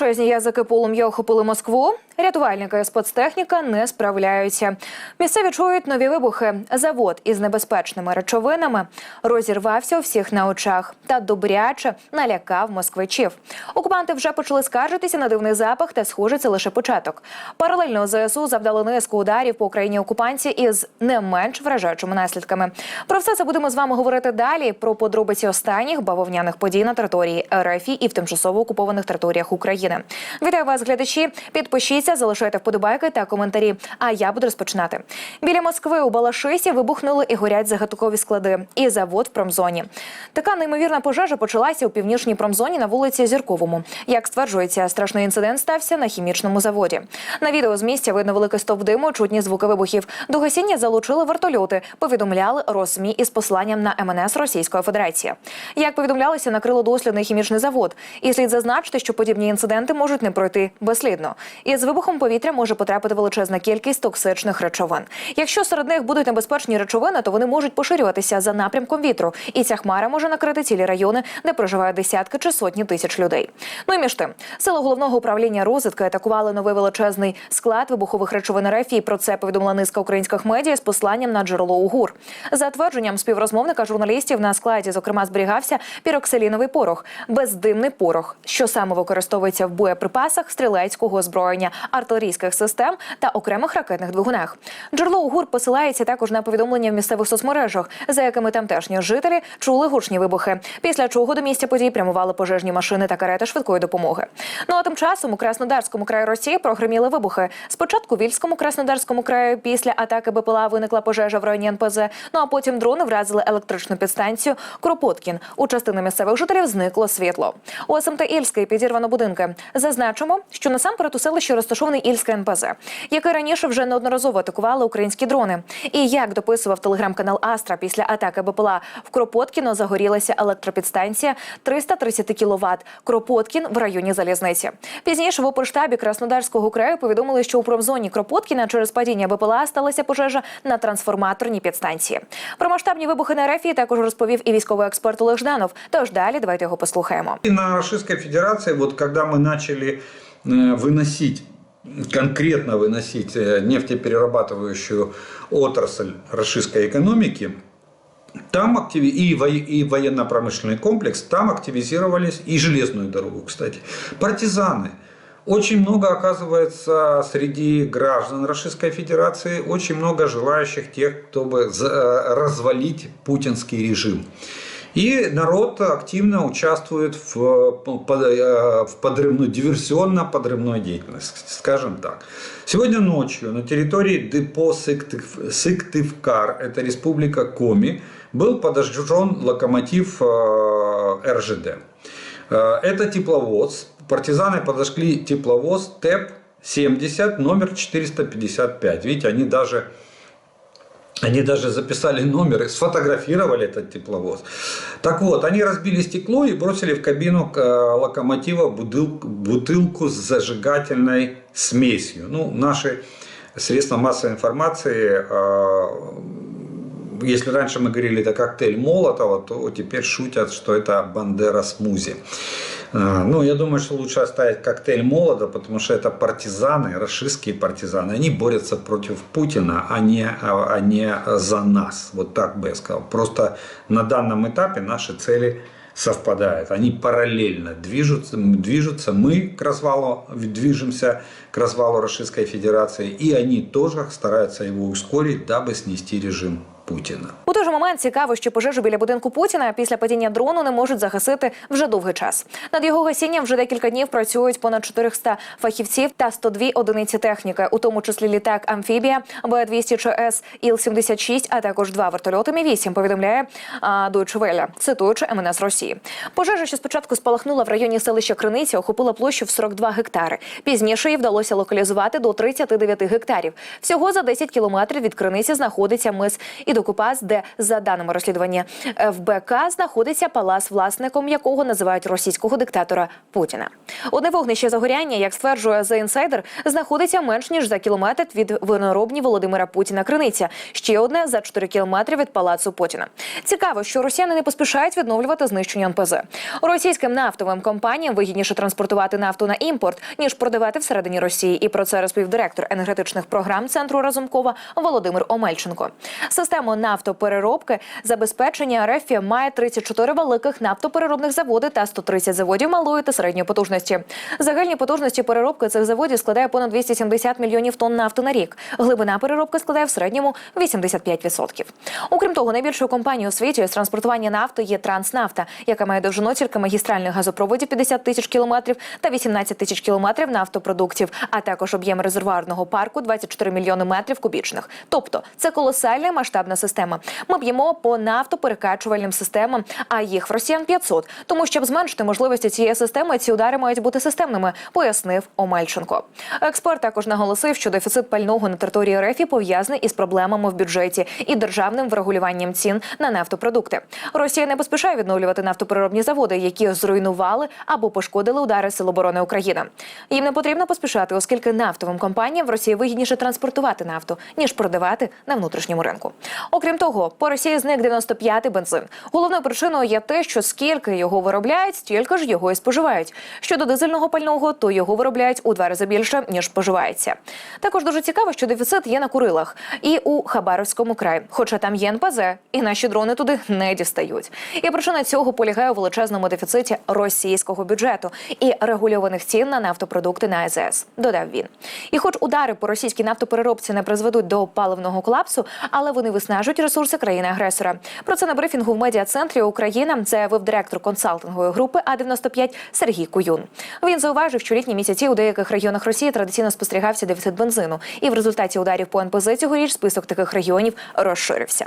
Величезні язики полум'я охопили Москву. Рятувальники і спецтехніка не справляються. Місцеві чують нові вибухи. Завод із небезпечними речовинами розірвався у всіх на очах та добряче налякав москвичів. Окупанти вже почали скаржитися на дивний запах, та схоже, це лише початок. Паралельно ЗСУ завдали низку ударів по Україні окупанці із не менш вражаючими наслідками. Про все це будемо з вами говорити далі. Про подробиці останніх бавовняних подій на території РФ і в тимчасово окупованих територіях України. Вітаю вас, глядачі. Підпишіться, залишайте вподобайки та коментарі. А я буду розпочинати. Біля Москви у Балашисі вибухнули і горять заготовкові склади і завод в промзоні. Така неймовірна пожежа почалася у північній промзоні на вулиці Зірковому. Як стверджується, страшний інцидент стався на хімічному заводі. На відео з місця видно великий стовп диму, чутні звуки вибухів. До гасіння залучили вертольоти. Повідомляли Росмі із посланням на МНС Російської Федерації. Як повідомлялося, накрило дослідний хімічний завод. І слід зазначити, що подібні інциденти можуть не пройти безслідно. Із вибухом повітря може потрапити величезна кількість токсичних речовин. Якщо серед них будуть небезпечні речовини, то вони можуть поширюватися за напрямком вітру, і ця хмара може накрити цілі райони, де проживають десятки чи сотні тисяч людей. Ну і між тим, сили головного управління розвідки атакували новий величезний склад вибухових речовин РФ. І про це повідомила низка українських медіа з посланням на джерело УГУР. За твердженням співрозмовника журналістів на складі, зокрема, зберігався піроксиліновий порох, бездимний порох, що саме використовується в боєприпасах стрілецького озброєння, артилерійських систем та окремих ракетних двигунах. Джерело УГУР посилається також на повідомлення в місцевих соцмережах, за якими тамтешні жителі чули гучні вибухи. Після чого до місця подій прямували пожежні машини та карети швидкої допомоги. Ну а тим часом у Краснодарському краї Росії прогреміли вибухи. Спочатку в Вільському Краснодарському краї після атаки БПЛА виникла пожежа в районі НПЗ. Ну а потім дрони вразили електричну підстанцію Кропоткін. У частини місцевих жителів зникло світло. У СМТ Ільський підірвано будинки. Зазначимо, що насамперед у селищі розташований Ільське НПЗ, яке раніше вже неодноразово атакували українські дрони. І як дописував телеграм-канал Астра після атаки БПЛА в Кропоткіно загорілася електропідстанція 330 кВт Кропоткін в районі залізниці. Пізніше в оперштабі Краснодарського краю повідомили, що у промзоні Кропоткіна через падіння БПЛА сталася пожежа на трансформаторній підстанції. Про масштабні вибухи на РФ також розповів і військовий експерт Олег Жданов. Тож далі давайте його послухаємо. На Российской Федерации, вот когда мы начали э, выносить конкретно выносить э, нефтеперерабатывающую отрасль российской экономики, там активи... и, во... и военно-промышленный комплекс, там активизировались, и железную дорогу, кстати, партизаны. Очень много, оказывается, среди граждан Российской Федерации, очень много желающих тех, кто бы за- э, развалить путинский режим. И народ активно участвует в, под- э, в подрывной, диверсионно-подрывной деятельности, скажем так. Сегодня ночью на территории депо Сыктыв- Сыктывкар, это республика Коми, был подожжен локомотив э, РЖД. Э, Это тепловоз. Партизаны подожгли тепловоз ТЭП-70, номер 455. Видите, они даже они даже записали номер и сфотографировали этот тепловоз. Так вот, они разбили стекло и бросили в кабину э, локомотива бутылку, с зажигательной смесью. Ну, наши средства массовой информации, э, если раньше мы говорили это коктейль Молотова, то теперь шутят, что это Бандера смузи. А, Ну, я думаю, что лучше оставить коктейль молода, потому что это партизаны, расистские партизаны. Они борются против Путина, а не, а не за нас. Вот так бы я сказал. Просто на данном этапе наши цели совпадают. Они параллельно движутся, движутся. Мы к развалу движемся к развалу Российской Федерации. И они тоже стараются его ускорить, дабы снести режим Путина. Момент цікаво, що пожежу біля будинку Путіна після падіння дрону не можуть загасити вже довгий час. Над його гасінням вже декілька днів працюють понад 400 фахівців та 102 одиниці техніки, у тому числі літак Амфібія, Б-200 ЧС, Іл-76, а також два вертольоти Мі-8, повідомляє а, Deutsche Welle, цитуючи МНС Росії. Пожежа, що спочатку спалахнула в районі селища Криниця, охопила площу в 42 гектари. Пізніше її вдалося локалізувати до 39 гектарів. Всього за 10 кілометрів від Криниці знаходиться мис Окупас, де за даними розслідування ФБК знаходиться палац, власником якого називають російського диктатора Путіна. Одне вогнище загоряння, як стверджує The Insider, знаходиться менш ніж за кілометр від виноробні Володимира Путіна Криниця. Ще одне за 4 кілометри від палацу Путіна. Цікаво, що росіяни не поспішають відновлювати знищення НПЗ. Російським нафтовим компаніям вигідніше транспортувати нафту на імпорт ніж продавати всередині Росії. І про це розповів директор енергетичних програм центру Разумкова Володимир Омельченко. Систему нафтопереробки забезпечення РФ має 34 великих нафтопереробних заводи та 130 заводів малої та середньої потужності. Загальні потужності переробки цих заводів складає понад 270 мільйонів тонн нафти на рік. Глибина переробки складає в середньому 85%. Окрім того, найбільшою компанією у світі з транспортування нафти є Транснафта, яка має довжину тільки магістральних газопроводів 50 тисяч кілометрів та 18 тисяч кілометрів нафтопродуктів, а також об'єм резервуарного парку 24 мільйони метрів кубічних. Тобто це колосальна масштабна система. Ми б'ємо по нафтоперекачувальним системам, а їх в росіян 500. Тому щоб зменшити можливості цієї системи, ці удари мають бути системними, пояснив Омельченко. Експерт також наголосив, що дефіцит пального на території РФ пов'язаний із проблемами в бюджеті і державним врегулюванням цін на нафтопродукти. Росія не поспішає відновлювати нафтопереробні заводи, які зруйнували або пошкодили удари Сил оборони України. Їм не потрібно поспішати, оскільки нафтовим компаніям в Росії вигідніше транспортувати нафту ніж продавати на внутрішньому ринку. Окрім того, по Росії зник 95-й бензин. Головною причиною є те, що скільки його виробляють, стільки ж його і споживають. Щодо дизельного пального, то його виробляють у два рази більше ніж споживається. Також дуже цікаво, що дефіцит є на Курилах і у Хабаровському краї, хоча там є НПЗ, і наші дрони туди не дістають. І причина цього полягає у величезному дефіциті російського бюджету і регульованих цін на нафтопродукти на АЗС. Додав він. І, хоч удари по російській нафтопереробці не призведуть до паливного колапсу, але вони виснажують ресурси країни-агресора. Про це на брифінгу в медіа-центрі Україна заявив директор консалтингової групи А 95 Сергій Куюн. Він зауважив, що літні місяці у деяких регіонах Росії традиційно спостерігався дефіцит бензину, і в результаті ударів по НПЗ цьогоріч список таких регіонів розширився.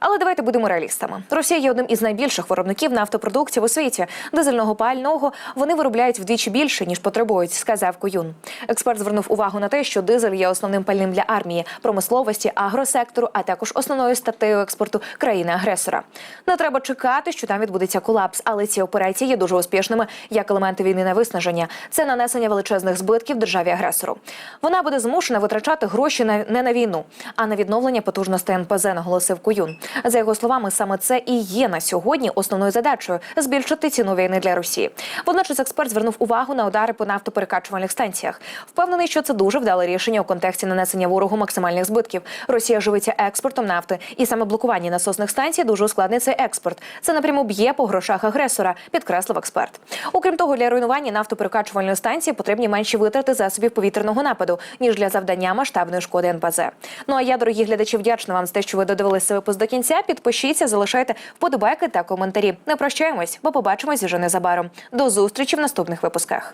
Але давайте будемо реалістами. Росія є одним із найбільших виробників нафтопродуктів у світі. Дизельного пального вони виробляють вдвічі більше ніж потребують, сказав Куюн. Експерт звернув увагу на те, що дизель є основним пальним для армії, промисловості, агросектору, а також основною статтею експорту країни-агресора. Не треба чекати, що там відбудеться колапс, але ці операції є дуже успішними як елементи війни на виснаження. Це нанесення величезних збитків державі агресору. Вона буде змушена витрачати гроші на не на війну, а на відновлення потужностей НПЗ, наголосив Куюн. За його словами, саме це і є на сьогодні основною задачею збільшити ціну війни для Росії. Водночас експерт звернув увагу на удари по нафтоперекачувальних станціях. Впевнений, що це дуже вдале рішення у контексті нанесення ворогу максимальних збитків. Росія живиться експортом нафти, і саме блокування насосних станцій дуже ускладнить цей експорт. Це напряму б'є по грошах агресора, підкреслив експерт. Окрім того, для руйнування нафтоперекачувальної станції потрібні менші витрати засобів повітряного нападу ніж для завдання масштабної шкоди НПЗ. Ну а я, дорогі глядачі, вдячна вам за те, що ви додивилися випуск до кінця. Підпишіться, залишайте вподобайки та коментарі. Не прощаємось, бо побачимось вже незабаром. До зустрічі в наступних випусках.